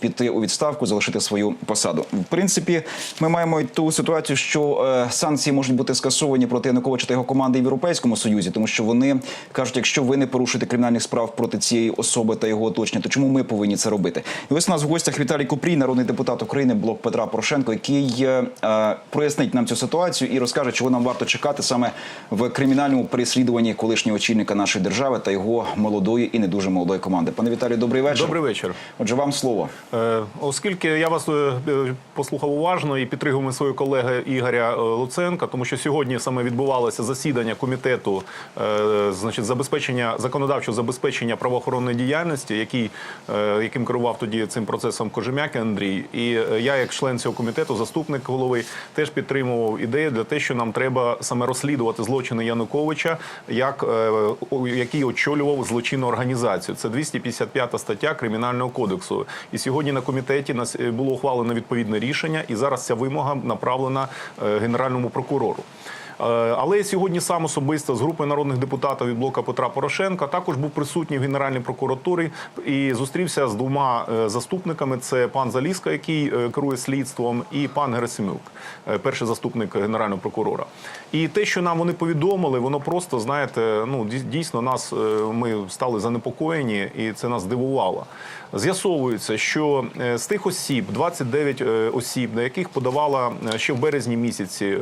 піти у відставку, залишити свою посаду. В принципі, ми маємо ту ситуацію, що е, санкції можуть бути скасовані проти Януковича та його команди в Європейському Союзі, тому що вони кажуть, якщо ви не порушите кримінальних справ проти цієї особи та його оточення, то чому ми повинні це робити? І ось у нас в гостях Віталій Купрій, народний депутат України, блок Петра Порошенко, який е, е, прояснить нам цю ситуацію і розкаже, чого нам варто чекати саме в кримінальному переслідуванні колишнього очільника нашої держави та його молодої і не дуже молодої команди. Пане Віталію, добрий вечір. Добрий вечір. Отже, вам слово. Е, Оскільки я вас е, е, послухав уважно і підтримую свого колеги Ігоря Луценка, тому що сьогодні саме відбувалося засідання комітету значить, забезпечення законодавчого забезпечення правоохоронної діяльності, який, яким керував тоді цим процесом Кожем'як Андрій. І я, як член цього комітету, заступник голови, теж підтримував ідею для те, що нам треба саме розслідувати злочини Януковича, як який очолював злочинну організацію. Це 255 стаття кримінального кодексу. І сьогодні на комітеті нас е, було ухвалено відповідне рішення, і зараз ця вимога направлена е, генеральному прокурору. Е, Але сьогодні сам особисто з групи народних депутатів від блока Петра Порошенка також був присутній в Генеральній прокуратурі і зустрівся з двома е, заступниками: це пан Заліска, який е, керує слідством, і пан Герасимюк, перший заступник генерального прокурора. І те, що нам вони повідомили, воно просто знаєте, ну дій- дійсно нас ми стали занепокоєні, і це нас здивувало. З'ясовується, що з тих осіб, 29 е, осіб, на яких подавала ще в березні місяці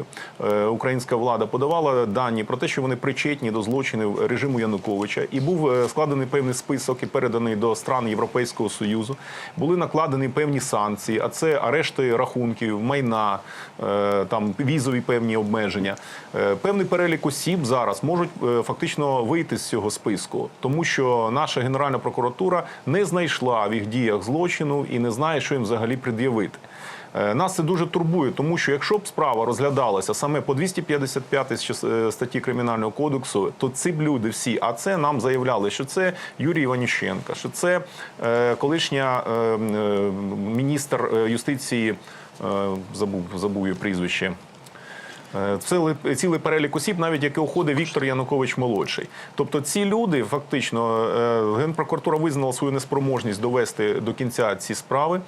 українська влада, подавала дані про те, що вони причетні до злочинів режиму Януковича, і був е, складений певний список і переданий до стран Європейського союзу. Були накладені певні санкції, а це арешти рахунків, майна, е, там візові певні обмеження. Е, Певний перелік осіб зараз можуть фактично вийти з цього списку, тому що наша генеральна прокуратура не знайшла в їх діях злочину і не знає, що їм взагалі пред'явити. Е, Нас це дуже турбує, тому що якщо б справа розглядалася саме по 255 щас- е, статті кримінального кодексу, то ці б люди всі, а це нам заявляли, що це Юрій Іванішенка, що це е, колишня міністр юстиції, забув забув прізвище. Е, Цілий, цілий перелік осіб, навіть яке уходить Віктор Янукович молодший. Тобто ці люди фактично е, генпрокуратура визнала свою неспроможність довести до кінця ці справи.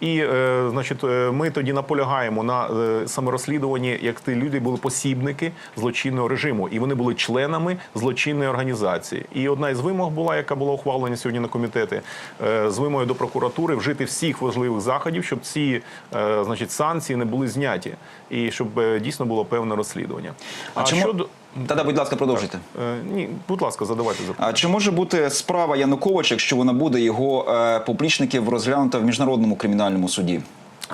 І е, значить, ми тоді наполягаємо на саморозслідуванні, як ті люди були посібники злочинного режиму, і вони були членами злочинної організації. І одна із вимог була, яка була ухвалена сьогодні на комітети, з вимогою до прокуратури вжити всіх важливих заходів, щоб ці значить санкції не були зняті, і щоб дійсно було певне розслідування. А, чому- щодо Та-да, будь ласка, продовжуйте. Е, ні, будь ласка, задавайте запитання. А чи може бути справа Януковича, якщо вона буде його е, поплічників розглянута в міжнародному кримінальному суді?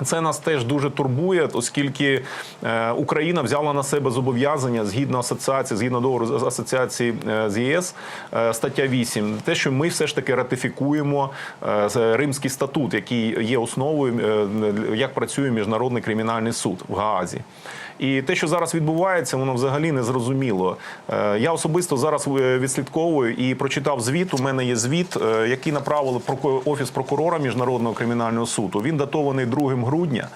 Це нас теж дуже турбує, оскільки е, Україна взяла на себе зобов'язання згідно асоціації, згідно договору з асоціації е, з ЄС, е, стаття 8, те, що ми все ж таки ратифікуємо Римський статут, який є основою, як працює міжнародний кримінальний суд в Гаазі. І те, що зараз відбувається, воно взагалі не зрозуміло. Е, Я особисто зараз е, відслідковую і прочитав звіт. У мене є звіт, е, який направили офіс прокурора міжнародного кримінального суду. Він датований 2 грудня.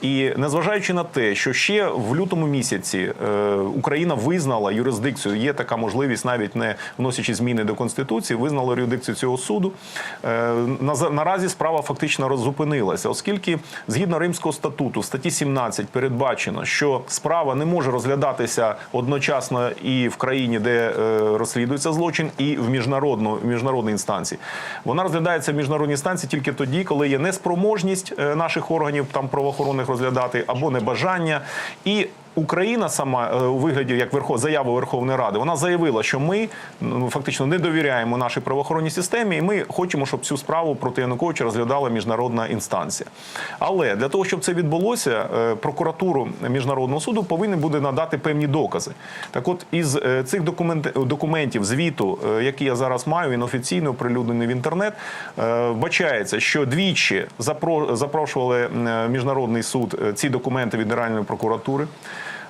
І незважаючи на те, що ще в лютому місяці Україна визнала юрисдикцію, є така можливість, навіть не вносячи зміни до конституції, визнала юрисдикцію цього суду. На- Наразі справа фактично роззупинилася, оскільки згідно Римського статуту, в статті 17 передбачено, що справа не може розглядатися одночасно і в країні, де е, розслідується злочин, і в міжнародну міжнародній інстанції. Вона розглядається в міжнародній інстанції тільки тоді, коли є неспроможність е, наших органів там правоохоронних розглядати або небажання. І Україна сама е, у вигляді як верхов заяви Верховної Ради, вона заявила, що ми ну, фактично не довіряємо нашій правоохоронній системі, і ми хочемо, щоб цю справу проти Януковича розглядала міжнародна інстанція. Але для того, щоб це відбулося, е, прокуратуру міжнародного суду повинні буде надати певні докази. Так, от із е, цих документ- документів, звіту, який я зараз маю, він офіційно оприлюднений в інтернет. Вбачається, що двічі запро- запрошували міжнародний суд ці документи від Генеральної прокуратури.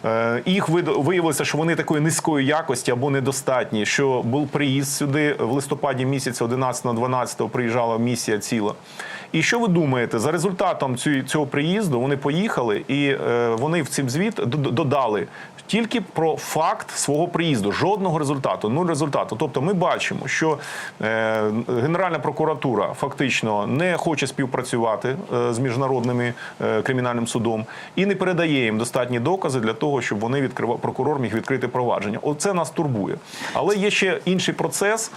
Е, Їх виявилося, що вони такої низької якості або недостатні. Що був приїзд сюди в листопаді місяця 11-12 приїжджала місія ціла. І що ви думаєте, за результатом цього приїзду вони поїхали і е, вони в цим звіт додали тільки про факт свого приїзду, жодного результату, нуль результату. Тобто, ми бачимо, що е, Генеральна прокуратура фактично не хоче співпрацювати е, з міжнародними кримінальним судом і не передає їм достатні докази для того, щоб вони відкривали прокурор міг відкрити провадження. Оце нас турбує. Але є ще інший процес,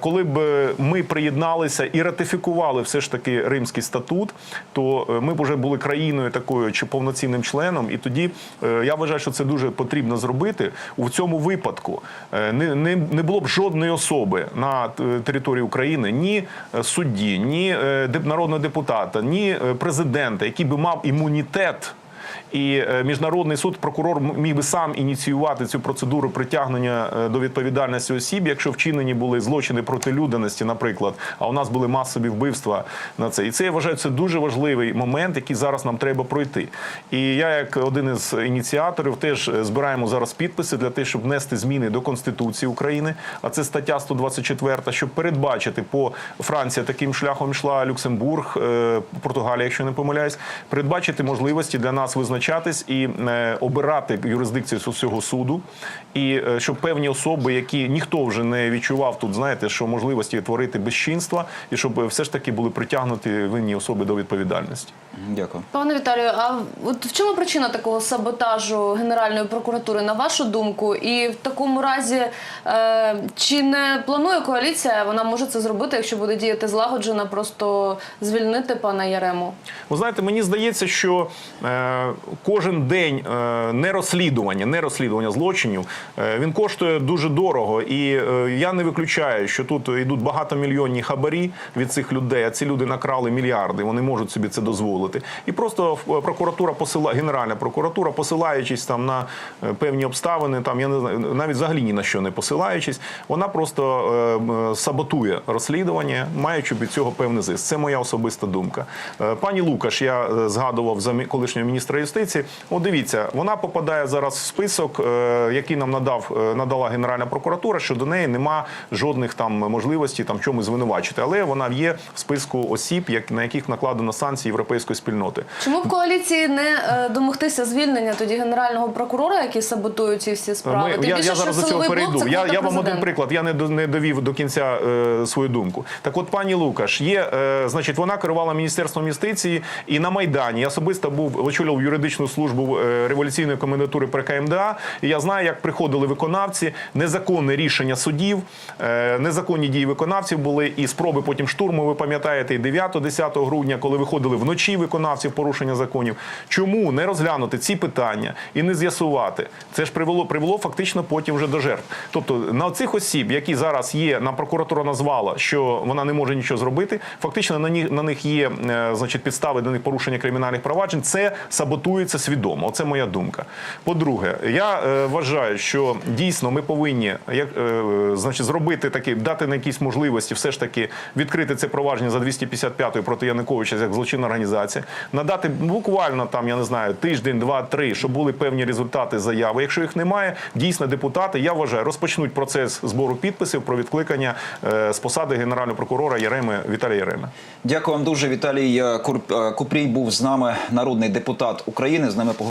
коли б ми приєдналися і ратифікували все ж таки Римський статут, то е, ми б вже були країною такою чи повноцінним членом. І тоді е, я вважаю, що це дуже потрібно зробити. У цьому випадку е, не, не, не було б жодної особи на території України, ні судді, ні народного депутата, ні президента, який би мав імунітет. І е, міжнародний суд, прокурор міг би сам ініціювати цю процедуру притягнення е, до відповідальності осіб, якщо вчинені були злочини проти людяності, наприклад. А у нас були масові вбивства на це. І це я вважаю, це дуже важливий момент, який зараз нам треба пройти. І я, як один із ініціаторів, теж е, збираємо зараз підписи для того, щоб внести зміни до Конституції України. А це стаття 124, щоб передбачити по Франція таким шляхом йшла Люксембург, Португалія, якщо не помиляюсь, передбачити можливості для нас визначатись і е, обирати юрисдикцію з усього суду, і е, щоб певні особи, які ніхто вже не відчував тут, знаєте, що можливості творити безчинства, і щоб е, все ж таки були притягнуті винні особи до відповідальності. Дякую. Пане Віталію, а от в чому причина такого саботажу Генеральної прокуратури, на вашу думку? І в такому разі, е, чи не планує коаліція, вона може це зробити, якщо буде діяти злагоджено, просто звільнити пана Ярему? Ви знаєте, мені здається, що е, кожен день е, нерозслідування, нерозслідування злочинів е, він коштує дуже дорого. І е, я не виключаю, що тут йдуть багатомільйонні хабарі від цих людей. А ці люди накрали мільярди. Вони можуть собі це дозволити. І просто прокуратура посила, генеральна прокуратура, посилаючись там на певні обставини, там я не знаю, навіть взагалі ні на що не посилаючись, вона просто саботує розслідування, маючи від цього певний зиск. Це моя особиста думка. Пані Лукаш, я згадував за колишнього міністра юстиції. От дивіться, вона попадає зараз в список, е, який нам надав е, надала Генеральна прокуратура. що до неї нема жодних там можливостей там чомусь звинувачити, але вона є в списку осіб, як на яких накладено санкції європейської спільноти. Чому в коаліції не е, домогтися звільнення тоді генерального прокурора, які саботують ці всі справи? Ми, Тим я, більше, я зараз до цього силовий блок перейду. Я, я вам один приклад. Я не, до- не довів до кінця е, свою думку. Так, от пані Лукаш, є, е, значить, вона керувала міністерством юстиції і на майдані. Я особисто був очолював юридичну службу е, революційної комендатури при КМДА. І я знаю, як приходили виконавці, незаконне рішення судів, е, незаконні дії виконавців були і спроби потім штурму. Ви пам'ятаєте, і 9-10 грудня, коли виходили вночі виконавці в порушення законів. Чому не розглянути ці питання і не з'ясувати? Це ж привело привело фактично потім вже до жертв. Тобто на цих осіб, які зараз є, нам прокуратура назвала, що вона не може нічого зробити. Фактично на них на них є е, значить підстави до них порушення кримінальних проваджень. Це саботується свідомо. Оце моя думка. По-друге, я е, вважаю, що дійсно ми повинні як е, значить зробити такі, дати на якісь можливості, все ж таки відкрити це провадження за 255 проти Януковича як злочинна організація, надати буквально там, я не знаю, тиждень, два, три, щоб були певні результати заяви. Якщо їх немає, дійсно депутати, я вважаю, розпочнуть процес збору підписів про відкликання е, з посади генерального прокурора Яреми Віталія Яреми. Дякую вам дуже. Віталій е, е, Купрій був з нами, народний депутат України. З нами поговорили